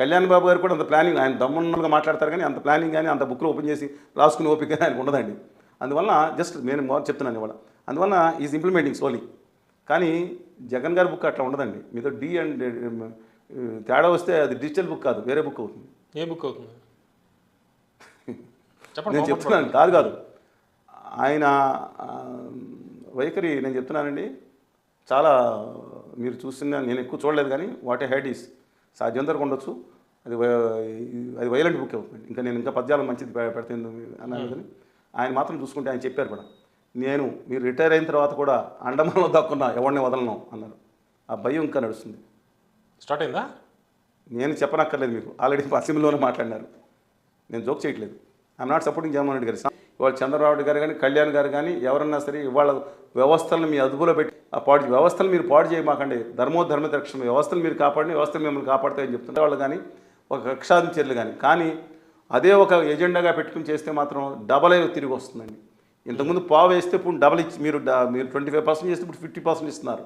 కళ్యాణ్ బాబు గారు కూడా అంత ప్లానింగ్ ఆయన దమ్మున్నగా మాట్లాడతారు కానీ అంత ప్లానింగ్ కానీ అంత బుక్లో ఓపెన్ చేసి రాసుకుని ఓపిక కానీ ఆయనకు ఉండదండి. అందువల్ల జస్ట్ నేను చెప్తున్నాను ఇవాళ. అందువల్ల ఈజ్ ఇంప్లిమెంటింగ్ సోలీ కానీ జగన్ గారి బుక్ అట్లా ఉండదండి. మీతో డి అండ్ తేడా వస్తే అది డిజిటల్ బుక్ కాదు వేరే బుక్ అవుతుంది. ఏ బుక్ అవుతుంది? నేను చెప్తున్నాను కాదు కాదు. ఆయన వైఖరి నేను చెప్తున్నానండి. చాలా మీరు చూస్తున్న నేను ఎక్కువ చూడలేదు కానీ వాట్ ఏ హెడ్ ఈస్ సాధ్యం వరకు ఉండొచ్చు. అది అది వైలెంట్ బుక్ అవుతుంది. ఇంకా నేను ఇంకా పద్యాలు మంచిది పెడతాను అన్నాను కానీ ఆయన మాత్రం చూసుకుంటే ఆయన చెప్పారు కూడా. నేను మీరు రిటైర్ అయిన తర్వాత కూడా అండమాన్లో దక్కున్నా ఎవరిని వదలను అన్నారు. ఆ భయం ఇంకా నడుస్తుంది. స్టార్ట్ అయిందా? నేను చెప్పనక్కర్లేదు మీకు. ఆల్రెడీ అసెంబ్లీలోనే మాట్లాడినారు. నేను జోక్ చేయట్లేదు. I'm not supporting Jaganmohan Reddy గారు. ఇవాళ చంద్రబాబు గారు కానీ కళ్యాణ్ గారు కానీ ఎవరన్నా సరే ఇవాళ వ్యవస్థలను మీ అదుపులో పెట్టి ఆ పాడు వ్యవస్థలు మీరు పాడు చేయమాకండి. ధర్మోధర్మ రక్షణ వ్యవస్థలు మీరు కాపాడి వ్యవస్థలు మిమ్మల్ని కాపాడతాయని చెప్తున్న వాళ్ళు కానీ ఒక కక్షాది చర్యలు కానీ కానీ అదే ఒక ఎజెండాగా పెట్టుకుని చేస్తే మాత్రం డబల్ అయి తిరిగి వస్తుందండి. ఇంతకుముందు పావు వేస్తే ఇప్పుడు డబల్ ఇచ్చి మీరు మీరు ట్వంటీ ఫైవ్ పర్సెంట్ చేస్తే ఇప్పుడు ఫిఫ్టీ పర్సెంట్ ఇస్తున్నారు.